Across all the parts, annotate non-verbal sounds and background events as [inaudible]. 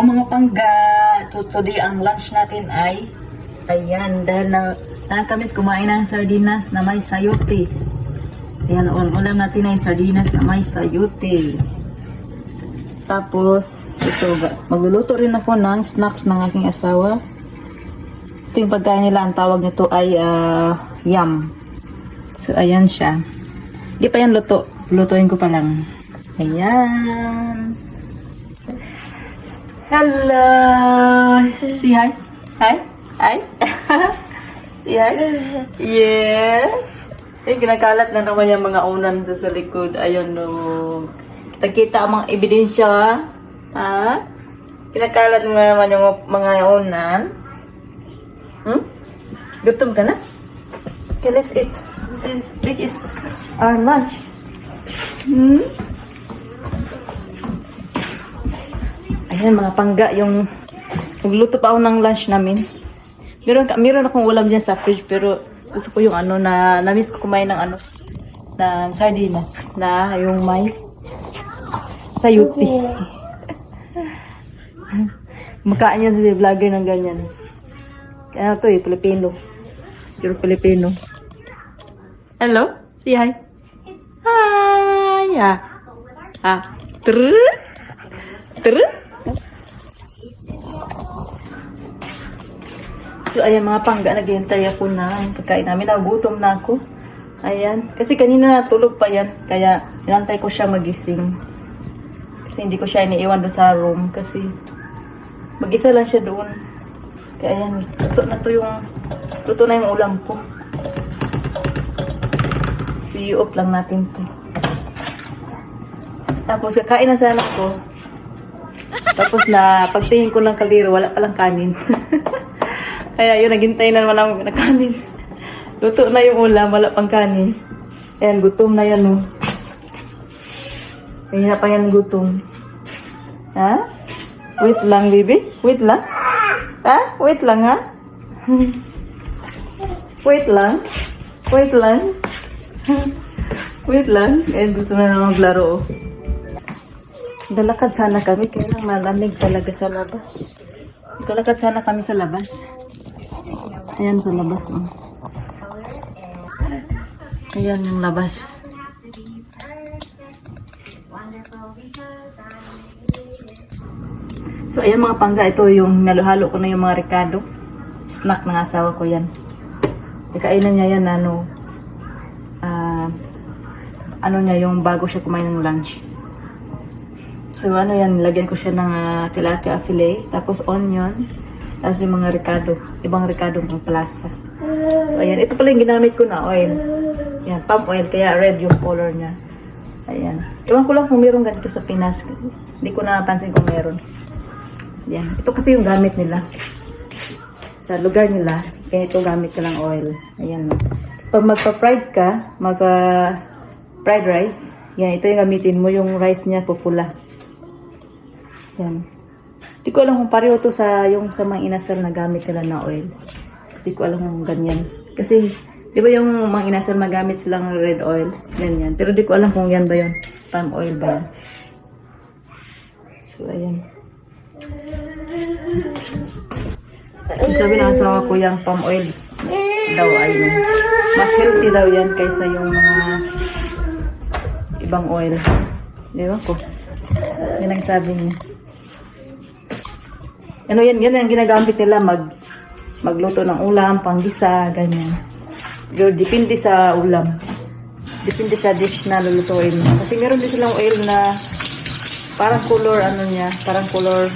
Hello mga pangga! So, today ang lunch natin ay ayan, dahil na nakakamis kumain ng sardinas na may sayote. Ayan, ang ulam natin ay sardinas na may sayote. Tapos, ito, magluluto rin ako ng snacks ng aking asawa. Ito yung pagkain nila, ang tawag nito ay ah, yam. So, ayan siya. Di pa yan luto. Lutuin ko pa lang. Ayan. Hello! Say hi. Hi. Hi. [laughs] Say. Yeah. Eh, ginakalat na naman yung mga unan doon sa likod. Ayun, no. Kita-kita ang mga ebidensya. Ha? Kinakalat mo na naman yung mga unan. Hmm? Gutom ka na? Okay, let's eat. This, this is our lunch. Hmm? Ayan, mga pangga, yung nagluto pa ako ng lunch namin. Meron, meron akong ulam dyan sa fridge, pero gusto ko yung ano na, na-miss ko kumain ng ano, ng sardinas, na yung may sayuti. [laughs] Makain yan sa vlogger ng ganyan. Kaya to eh, Pilipino. Pure Filipino. Hello? Say hi. Hi! Ah. Ah. Trrr. Trrr. So, ayan mga pangga, naghihintay ako na yung pagkain namin. Nagutom na ako. Ayan. Kasi kanina natulog pa yan. Kaya, inantay ko siya magising. Kasi hindi ko siya iniiwan doon sa room. Kasi, mag-isa lang siya doon. Kaya ayan, luto na to yung, luto na yung ulam ko. See you off lang natin to. Tapos, kakain na sana ko. Tapos na, pagtingin ko ng kaliro, wala palang kanin. [laughs] Kaya yun, naghintay na naman ako ng kanin. [laughs] Luto na yung ulam, wala pang kanin. Ayan, gutom na yan, oh. Kaya pa yan gutom. Ha? Wait lang, baby. Wait lang. Ha? Wait lang, ha? [laughs] Wait lang. Wait lang. [laughs] Wait lang. Ayan, gusto na naman maglaro, oh. Dalakad sana kami, kaya lang malamig talaga sa labas. Dalakad sana kami sa labas. Ayan sa labas, oh. Ayan yung labas. So, ayan mga pangga, ito yung naluhalo ko na yung mga ricado. Snack ng asawa ko yan. Kainan niya yan, ano, ah, ano niya, yung bago siya kumain ng lunch. So, ano yan, lagyan ko siya ng ah, tilapia fillet, tapos onion, tapos yung mga ricado, ibang ricado ng plaza. So, ayan, ito pala yung ginamit ko na oil. Yan, palm oil, kaya red yung color niya. Ayan. Iwan ko lang kung meron ganito sa Pinas. Hindi ko napansin kung meron. Yan. Ito kasi yung gamit nila. Sa lugar nila, kaya ito gamit ka ng oil. Ayan. Pag magpa-fried ka, magpa-fried rice, yan, ito yung gamitin mo, yung rice niya pupula. Yan. Hindi ko alam kung pareho to sa yung sa mga inasal na gamit sila na oil. Hindi ko alam kung ganyan. Kasi, di ba yung mga inasal magamit silang red oil? Ganyan. Pero di ko alam kung yan ba yun. Palm oil ba yan. So, ayan. Sabi ng asawa ko yung palm oil daw ay mas healthy daw yan kaysa yung mga ibang oil. Di ba ko? Yan ang sabi niya. Ano yan, yan ang ginagamit nila mag magluto ng ulam, panggisa, ganyan. Pero depende sa ulam. Depende sa dish na lulutuin. Kasi meron din silang oil na parang color ano niya, parang color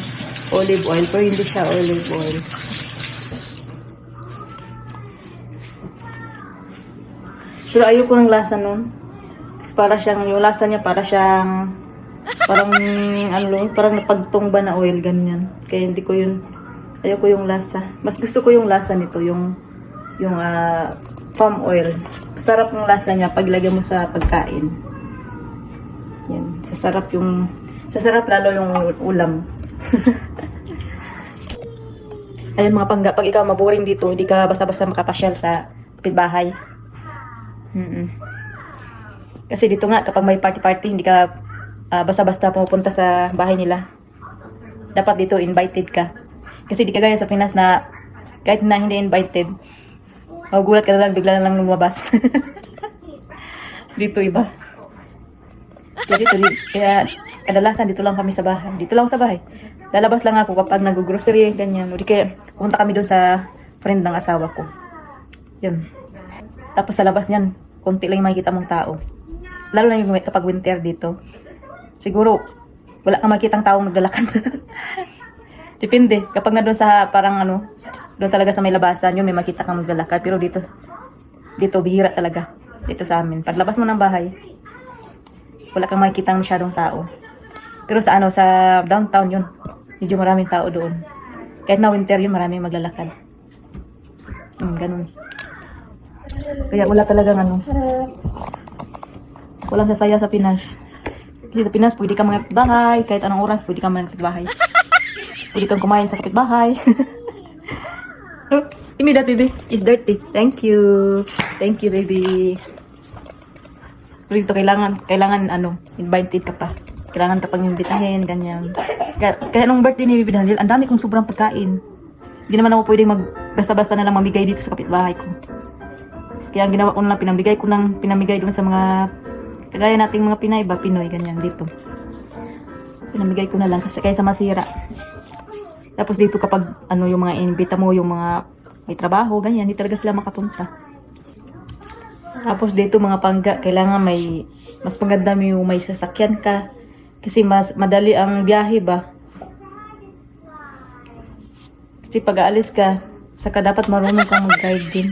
olive oil, pero hindi siya olive oil. Pero ayoko ng lasa nun. Kasi para siyang, yung lasa niya para siyang, parang, ano, parang napagtong ba na oil, ganyan. Kaya hindi ko yun, ayoko yung lasa. Mas gusto ko yung lasa nito, yung, yung, ah, palm oil. Sarap ng lasa niya pag lagyan mo sa pagkain. Yan, sasarap yung, sasarap lalo yung ulam. [laughs] Ayan mga pangga, pag ikaw maboring dito, hindi ka basta-basta makapasyal sa pitbahay. Mm Kasi dito nga, kapag may party-party, hindi ka ah, basta-basta pumupunta sa bahay nila. dapat dito invited ka. Kasi di kagaya sa Pinas na kahit na hindi invited, magugulat ka na lang, bigla na lang lumabas. [laughs] dito iba. Kaya dito, di, kaya kadalasan dito lang kami sa bahay. Dito lang sa bahay. Lalabas lang ako kapag nag-grocery, ganyan. O di kaya pumunta kami doon sa friend ng asawa ko. Yun. Tapos sa labas niyan, konti lang yung makikita mong tao. Lalo na yung kapag winter dito. Siguro, wala kang makitang taong naglalakad. [laughs] Depende. Kapag na doon sa parang ano, doon talaga sa may labasan, yun may makita kang maglalakad. Pero dito, dito bihira talaga. Dito sa amin. Paglabas mo ng bahay, wala kang makikita masyadong tao. Pero sa ano, sa downtown yun, medyo maraming tao doon. Kahit na winter yun, maraming maglalakad. Hmm, ganun. Kaya wala talagang ano, walang sasaya sa Pinas. Kasi sa Pinas, pwede ka mga kapitbahay, kahit anong oras, pwede ka mga kapitbahay. Pwede kang kumain sa kapitbahay. [laughs] Give me that, baby. It's dirty. Thank you. Thank you, baby. Pero dito, kailangan, kailangan, ano, invited ka pa. Kailangan ka pang imbitahin, ganyan. Kaya, kaya nung birthday ni Baby Daniel, ang dami kong sobrang pagkain. Hindi naman ako pwedeng mag, basta-basta na lang mamigay dito sa kapitbahay ko. Kaya ang ginawa ko na lang, pinamigay ko ng pinamigay doon sa mga, kagaya nating mga Pinay ba, Pinoy, ganyan, dito. Pinamigay ko na lang kasi kaysa masira. Tapos dito kapag ano yung mga inimbita mo, yung mga may trabaho, ganyan, hindi talaga sila makapunta. Tapos dito mga pangga, kailangan may mas maganda yung may sasakyan ka. Kasi mas madali ang biyahe ba? Kasi pag aalis ka, saka dapat marunong kang mag-drive din.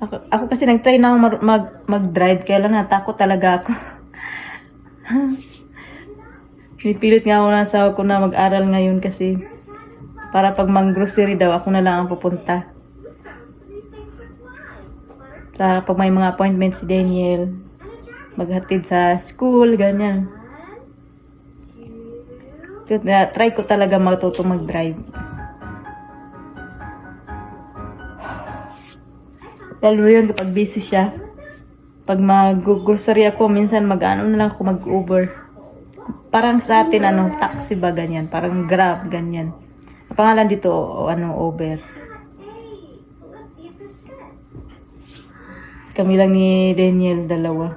Ako, ako kasi nag-try na mar- mag, mag-drive, kaya lang natakot talaga ako. [laughs] Pinipilit nga ako na asawa ko na mag-aral ngayon kasi para pag mang-grocery daw, ako na lang ang pupunta. Sa pag may mga appointment si Daniel, maghatid sa school, ganyan. Try ko talaga matuto mag-drive. Lalo yun kapag busy siya. Pag mag-grocery ako, minsan mag-ano na lang ako mag-Uber. Parang sa atin, ano, taxi ba ganyan? Parang Grab, ganyan. Ang pangalan dito, ano, Uber. Kami lang ni Daniel, dalawa.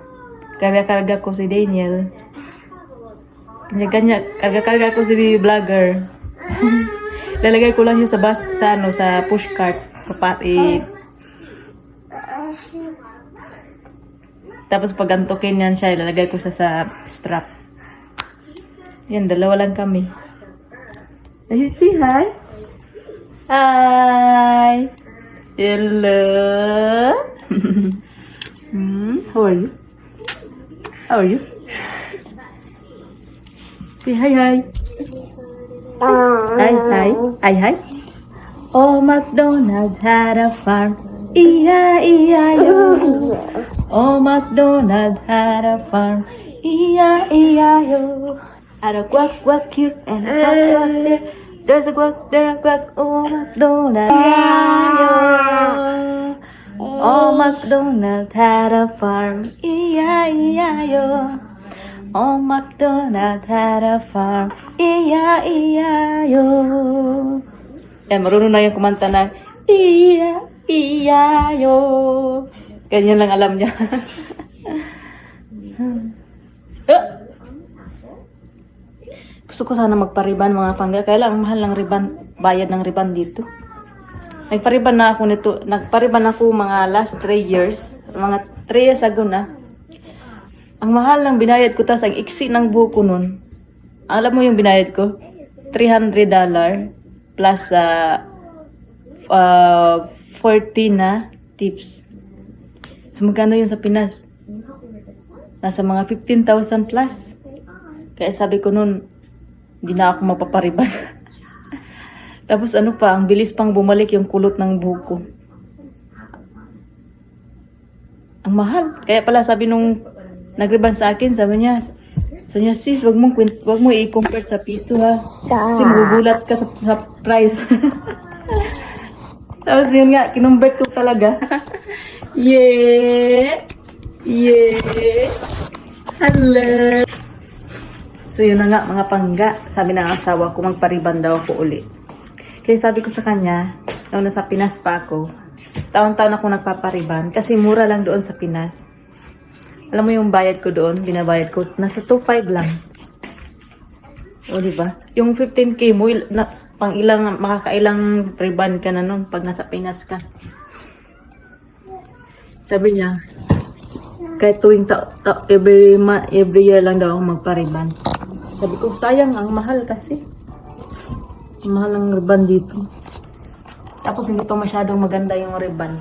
Karga-karga ko si Daniel. Kanya-kanya, karga-karga ko si vlogger. [laughs] Lalagay ko lang yun sa bus, sa ano, sa pushcart. Kapat, eh, Tapos pag antukin yan siya, ilalagay ko siya sa strap. Yan, dalawa lang kami. Are you say hi? Hi! Hello! [laughs] hmm, how are you? How are you? Say hi, hi. Hi, hi. Hi, hi. Oh, MacDonald had a farm. E-I-E-I-O. Oh, MacDonald had a farm. E-I-E-I-O. Had a quack, quack here and a quack, quack there. There's a quack, there a quack. Oh, MacDonald. E-I-E-I-O. Oh, MacDonald had a farm. E-I-E-I-O. Oh, MacDonald had a farm. E-I-E-I-O. Eh, marunong na yung kumanta na Iya, iya, yo. Ganyan lang alam niya. Ah! Gusto ko sana magpariban mga pangga. Kaya lang, ang mahal ng riban. Bayad ng riban dito. Nagpariban na ako nito. Nagpariban ako mga last 3 years. Mga 3 years ago na. Ang mahal ng binayad ko, tas ang iksi ng buhok ko nun. Alam mo yung binayad ko? $300 plus sa uh, 40 na tips. So, magkano yun sa Pinas? Nasa mga 15,000 plus. Kaya sabi ko nun, hindi na ako mapapariban. [laughs] Tapos ano pa, ang bilis pang bumalik yung kulot ng buhok ko. Ang mahal. Kaya pala sabi nung nagriban sa akin, sabi niya, sabi niya, sis, wag mo, wag mo i-compare sa piso ha. Kasi magugulat ka sa, sa price. [laughs] Tapos yun nga, kinumbert ko talaga. [laughs] yeah! Yeah! Hello! So yun na nga mga pangga, sabi ng asawa ko magpariban daw ako uli. Kaya sabi ko sa kanya, nung nasa Pinas pa ako, taon-taon ako nagpapariban kasi mura lang doon sa Pinas. Alam mo yung bayad ko doon, binabayad ko, nasa 2.5 lang. O, di ba? Yung 15k mo, na, pang ilang, makakailang riban ka na nun pag nasa Pinas ka. Sabi niya, kahit tuwing ta, ta- every, ma, every year lang daw ako magpariban. Sabi ko, sayang, ang mahal kasi. Ang mahal ng riban dito. Tapos hindi pa masyadong maganda yung riban.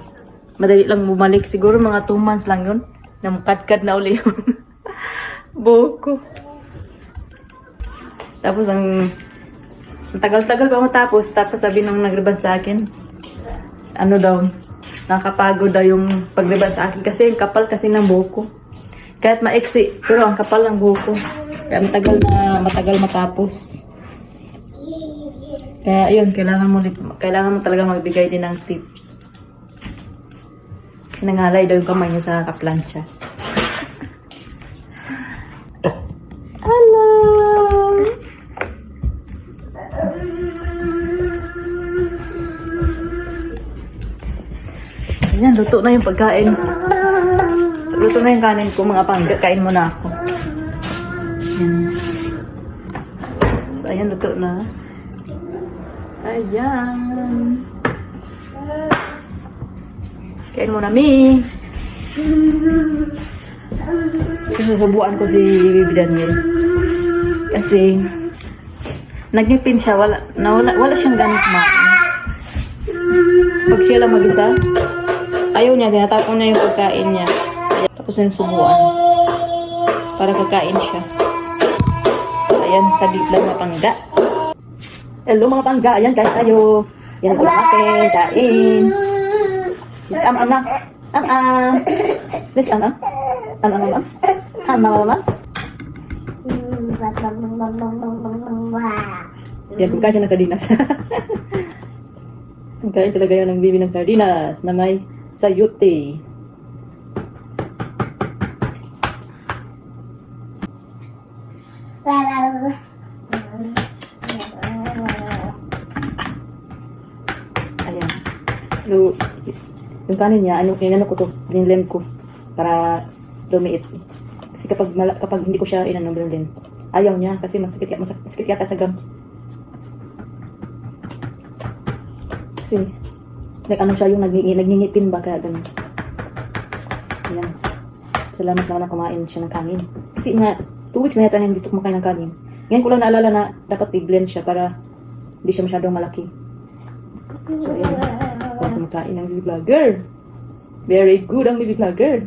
Madali lang bumalik. Siguro mga 2 months lang yun. Namukadkad na uli yun. [laughs] Buko. Tapos ang ang tagal-tagal pa matapos. Tapos sabi nung nagriban sa akin, ano daw, nakakapagod daw yung pagriban sa akin kasi ang kapal kasi ng buko. Kahit maiksi, pero ang kapal ng buko. Kaya matagal na matagal matapos. Kaya yun, kailangan mo, kailangan mo talaga magbigay din ng tips. Nangalay daw yung kamay niya sa kaplansya. Luto na yung pagkain. Luto na yung kanin ko, mga pangga. Kain mo na ako. Ayan. So, ayan, luto na. Ayan. Kain mo na, Mi. Susubuan ko si Bibi Daniel. Kasi, nagngipin siya. Wala, nawala, wala siyang ganit kumain. Pag siya lang mag-isa, ayaw niya, tinatapon niya yung pagkain niya. Tapos yung subuan. Para kakain siya. Ayan, saglit lang mga pangga. Hello mga pangga, ayan kain tayo. Yan ulam natin, kain. Yes, am am na. Am am. Yes, am am. Am am am. Am am am. Yan, kung kaya ng sardinas. [laughs] Ang kain talaga yan ng bibi ng sardinas na may sayute. Ayan. So, yung kanin niya, ano, inano ko to, binilend ko para lumiit. Kasi kapag, kapag hindi ko siya inano binilend, ayaw niya kasi masakit, ya- masak- masakit yata sa gums. Kasi, like ano siya yung nagningi, nagngingipin ba kaya ganun. Ayan. Salamat na kumain siya ng kanin. Kasi nga, two weeks na yata na hindi kumakain ng kanin. Ngayon ko lang naalala na dapat i-blend siya para hindi siya masyadong malaki. So, ayan. Huwag kumakain ng baby vlogger. Very good ang baby vlogger.